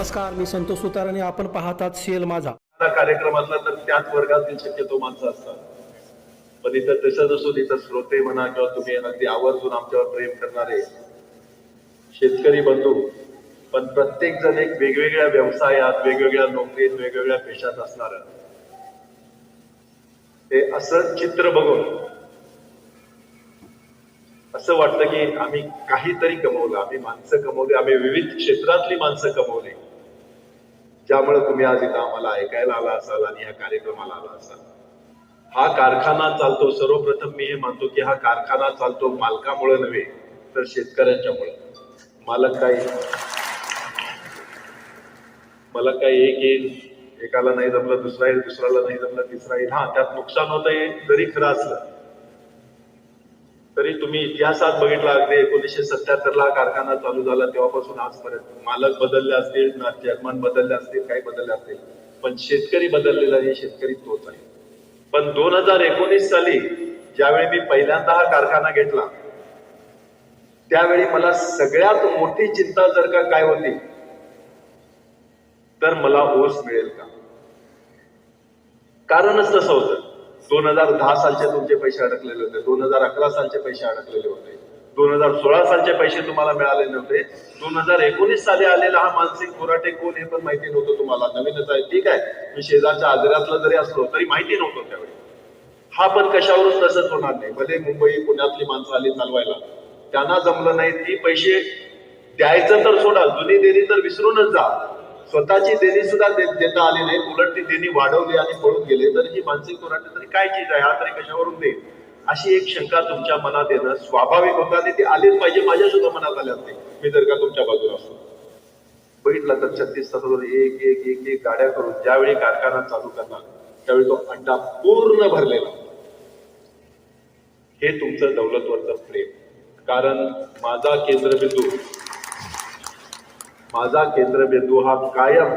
नमस्कार मी संतोष सुतार आणि आपण पाहतात सीएल माझा. कार्यक्रमातला तर त्याच वर्गातील शक्यतो माणसं असतात. पण इथं तसंच असून इथं श्रोते म्हणा किंवा तुम्ही अगदी आवर्जून आमच्यावर प्रेम करणारे शेतकरी बंधू. पण प्रत्येक जण एक वेगवेगळ्या व्यवसायात वेगवेगळ्या नोकरीत वेगवेगळ्या पेशात असणार. ते असं चित्र बघून असं वाटतं की आम्ही काहीतरी कमवलं आम्ही माणसं कमवली आम्ही विविध क्षेत्रातली माणसं कमवली. ज्यामुळे तुम्ही आज इथं आम्हाला ऐकायला आला असाल आणि या कार्यक्रमाला आला असाल. हा कारखाना चालतो. सर्वप्रथम मी हे मानतो की हा कारखाना चालतो मालकामुळे नव्हे तर शेतकऱ्यांच्यामुळे. मालक काय? मला काय एक येईल एकाला नाही जमलं दुसरा येईल दुसऱ्याला नाही जमलं तिसरा येईल. हा त्यात नुकसान होत जरी खरं असलं. तरी तुम्ही इतिहासात बघितला अगदी एकोणीसशे सत्याहत्तर ला कारखाना चालू झाला तेव्हापासून आजपर्यंत. मालक बदलले असतील ना चेअरमन बदलले असतील काही बदलले असतील पण शेतकरी बदललेला नाही शेतकरी तोच आहे. पण दोन हजार एकोणीस साली ज्यावेळी मी पहिल्यांदा हा कारखाना घेतला त्यावेळी मला सगळ्यात मोठी चिंता जर का काय होती तर मला ओस मिळेल का? कारणच तसं होतं. दोन हजार दहा सालचे तुमचे पैसे अडकलेले होते. दोन हजार अकरा सालचे पैसे अडकलेले होते. दोन हजार सोळा सालचे पैसे तुम्हाला मिळाले नव्हते. दोन हजार एकोणीस साली आलेला हा मानसिक पोराटे कोण हे पण माहिती नव्हतं तुम्हाला. नवीनच आहे. ठीक आहे. मी शेजारच्या आजऱ्यातला जरी असलो तरी माहिती नव्हतं त्यावेळी. हा पण कशावरून तसंच होणार नाही. भले मुंबई पुण्यातली माणसं आली चालवायला. त्यांना जमलं नाही. ती पैसे द्यायचं तर सोडा. जुनी देणी तर विसरूनच जा. स्वतःची देणी सुद्धा दे- देता आली नाही. उलट ती देणी वाढवली आणि पळून गेले. तर ही मानसिक पोराटे तरी काय चीज आहे? हा तरी कशावरून देईल अशी एक शंका तुमच्या मनात येणं स्वाभाविक होतं आणि ती आलीच पाहिजे माझ्या सुद्धा मनात आल्या असते. मी जर का तुमच्या बाजूला असतो. बघितलं तर छत्तीस तासावर एक एक एक एक गाड्या करून ज्यावेळी कारखाना चालू करणार त्यावेळी तो अड्डा पूर्ण भरलेला. हे तुमचं दौलतवरचं प्रेम. कारण माझा केंद्रबिंदू माझा केंद्रबिंदू हा कायम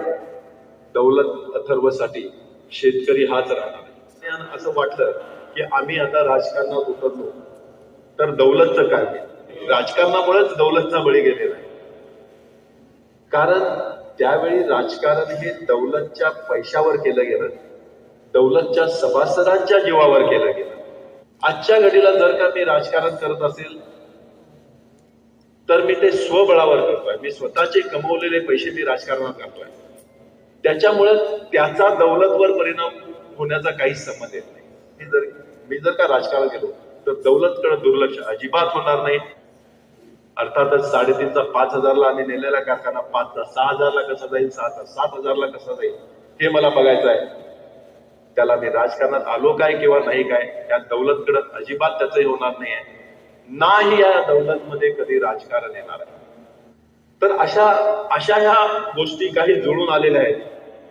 दौलत अथर्वसाठी शेतकरी हाच राहणार असं वाटलं की आम्ही आता राजकारणात उतरलो. तर दौलतचं काय होईल? राजकारणामुळेच दौलतचा बळी गेलेला आहे. कारण त्यावेळी राजकारण हे दौलतच्या पैशावर केलं गेलं. दौलतच्या सभासदांच्या जीवावर केलं गेलं. आजच्या घडीला जर का मी राजकारण करत असेल तर मी ते स्वबळावर करतोय. मी स्वतःचे कमवलेले पैसे मी राजकारणात करतोय त्याच्यामुळे त्याचा दौलतवर परिणाम होण्याचा काहीच संबंध येत नाही. मी जर मी जर का राजकारण गेलो तर दौलतकडे दुर्लक्ष अजिबात होणार नाही. अर्थातच साडेतीनचा पाच हजारला आम्ही नेलेला कारखाना पाचचा सहा हजारला कसा जाईल सहाचा सात हजारला कसा जाईल हे मला बघायचं आहे. त्याला मी राजकारणात आलो काय किंवा नाही काय त्या दौलतकडे अजिबात त्याचंही होणार नाही आहे नाही या दौलत मध्ये कधी राजकारण येणार आहे. तर अशा अशा ह्या गोष्टी काही जुळून आलेल्या आहेत.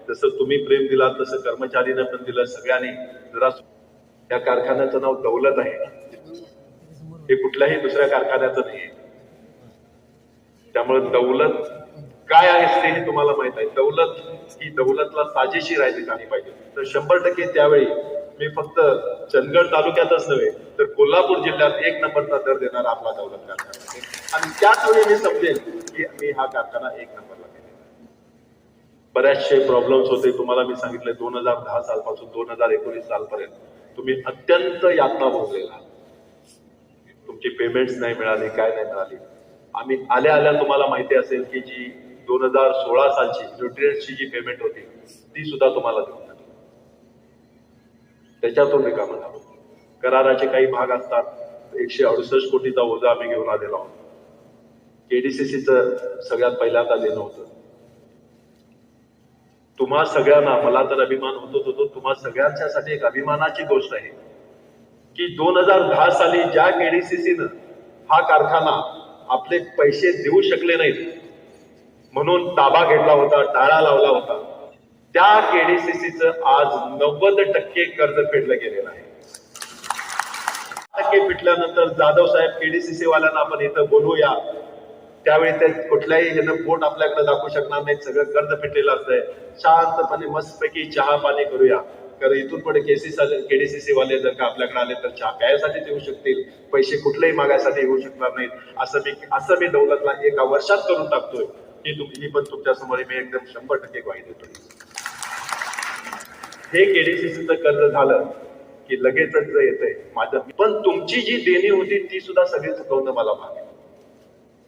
जसं तुम्ही प्रेम दिला तसं कर्मचारीनं पण दिलं सगळ्यांनी. जरा या कारखान्याचं नाव दौलत आहे. हे कुठल्याही दुसऱ्या कारखान्याचं नाहीये. त्यामुळे दौलत काय आहे हे तुम्हाला माहीत आहे. दौलत ही दौलतला साजेशी राहिली झाली पाहिजे. तर शंभर टक्के त्यावेळी मी फक्त चंदगड तालुक्यातच नव्हे तर कोल्हापूर जिल्ह्यात एक नंबरचा दर देणारा आपला दौलत कारखाना आणि त्याच वेळी मी समजेल की मी हा कारखाना एक नंबरला बऱ्याचशे प्रॉब्लेम्स होते. तुम्हाला मी सांगितले दोन हजार दहा सालपासून दोन हजार एकोणीस सालपर्यंत तुम्ही अत्यंत यातना भोगलेला तुमची पेमेंट्स नाही मिळाली काय नाही मिळाली. आम्ही आल्या आल्या तुम्हाला माहिती असेल की जी दोन हजार सोळा सालची न्यूट्रियन्सची जी पेमेंट होती ती सुद्धा तुम्हाला देऊ त्याच्यातून रिकामं झालो कराराचे काही भाग असतात. एकशे अडुसष्ट कोटीचा ओझा आम्ही घेऊन आलेला आहोत. केडीसीसीचं सगळ्यात पहिल्यांदा देणं होतं. तुम्हा सगळ्यांना मला तर अभिमान होतोच होतो तुम्हा सगळ्यांच्यासाठी एक अभिमानाची गोष्ट आहे. की दोन हजार दहा साली ज्या केडीसीसीनं हा कारखाना आपले पैसे देऊ शकले नाहीत म्हणून ताबा घेतला होता टाळा लावला होता. त्या केडीसीसीचं आज नव्वद टक्के कर्ज फेडलं गेलेलं आहे. टक्के फिटल्यानंतर जाधव साहेब केडीसीसी वाल्यांना आपण इथं बोलूया त्यावेळी ते कुठल्याही ह्यानं बोट आपल्याकडे दाखवू शकणार नाही सगळं कर्ज फिटलेलं असतंय. शांतपणे मस्तपैकी चहा पाणी करूया. कारण इथून पुढे केसीसी केडीसीसी वाले जर का आपल्याकडे आले तर चहा प्यायसाठीच येऊ शकतील. पैसे कुठलेही मागायसाठी येऊ शकणार नाहीत. असं मी असं मी दौलतला एका वर्षात करून टाकतोय. ही तुम ही पण तुमच्यासमोर मी एकदम शंभर टक्के ग्वाही देतो. हे केडीसीसीचं कर्ज झालं की लगेचच येत आहे माझं. पण तुमची जी देणी होती ती सुद्धा सगळी चुकवणं मला भाग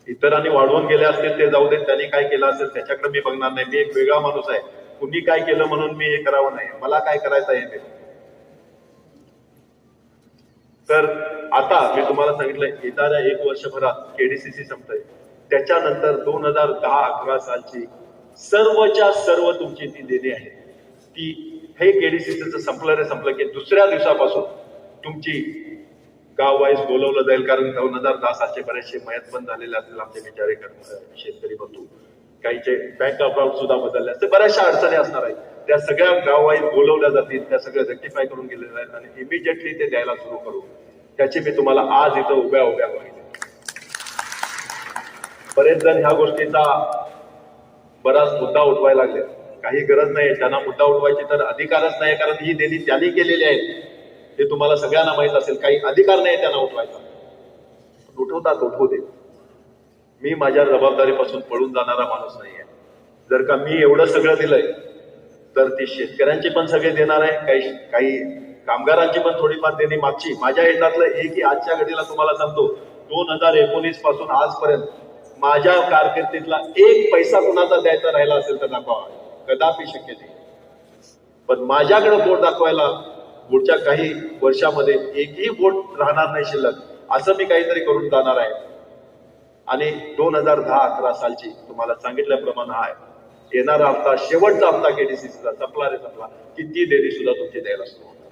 इतरांनी वाढवून गेले असतील ते जाऊ देत. त्यांनी काय केलं असेल त्याच्याकडे मी बघणार नाही. मी एक वेगळा माणूस आहे. कुणी काय केलं म्हणून मी हे करावं नाही. मला काय करायचं आहे ते? तर आता मी तुम्हाला सांगितलं येणाऱ्या एक वर्षभरात केडीसीसी संपतंय. त्याच्यानंतर दोन हजार दहा अकरा सालची सर्वच्या सर्व तुमची ती देणी आहे ती हे केडीसीचं संपलं रे संपलं की दुसऱ्या दिवसापासून तुमची गाव वाईज बोलवलं जाईल कारण दोन हजार दहा बरेचसे मयत पण झालेले असतील आमचे बिचारे शेतकरी बंधू. काहीचे बँक अकाउंट सुद्धा बदलले असते बऱ्याचशा अडचणी असणार आहेत. त्या सगळ्या गाव वाईज बोलवल्या जातील त्या सगळ्या रेक्टिफाय करून गेलेल्या आहेत आणि इमिजिएटली ते द्यायला सुरू करू. त्याची मी तुम्हाला आज इथं उभ्या उभ्या पाहिजे बरेच जण ह्या गोष्टीचा बराच मुद्दा उठवायला लागले काही गरज नाही त्यांना मुद्दा उठवायची तर अधिकारच नाही कारण ही देणी त्यांनी केलेली आहेत. हे तुम्हाला सगळ्यांना माहीत असेल काही अधिकार नाही त्यांना उठवायचा. उठवतात उठवू दे. मी माझ्या जबाबदारीपासून पळून जाणारा माणूस नाही आहे. जर का मी एवढं सगळं दिलंय तर ती शेतकऱ्यांची पण सगळे देणार आहे काही काही कामगारांची पण थोडीफार देणी मागची. माझ्या ह्याच्यातलं एक की आजच्या घडीला तुम्हाला सांगतो दोन हजार एकोणीसपासून आजपर्यंत माझ्या कारकिर्दीतला एक पैसा कुणाचा द्यायचा राहिला असेल तर दाखवा. कदापि शक्य नाही. पण माझ्याकडे बोट दाखवायला पुढच्या काही वर्षामध्ये एकही बोट राहणार नाही शिल्लक. असं मी काहीतरी करून जाणार आहे. आणि दोन हजार दहा अकरा सालची तुम्हाला सांगितल्याप्रमाणे हा आहे. येणारा हप्ता शेवटचा हप्ता केडीसीचा संपला रे संपला. की ती देणी सुद्धा तुमची द्यायला सुरू होणार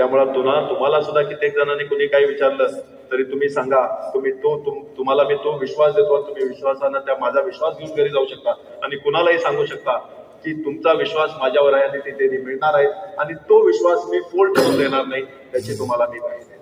त्यामुळे तुम्हाला तुम्हाला सुद्धा कित्येक जणांनी कुणी काही विचारलं तरी तुम्ही सांगा. तुम्ही तो तुम- तुम्हाला मी तो विश्वास देतो आणि तुम्ही विश्वासानं त्या माझा विश्वास घेऊन घरी जाऊ शकता. आणि कुणालाही सांगू शकता की तुमचा विश्वास माझ्यावर आहे आणि तिथे मिळणार आहे. आणि तो विश्वास मी फोल्ड करून देणार नाही त्याची तुम्हाला मी माहिती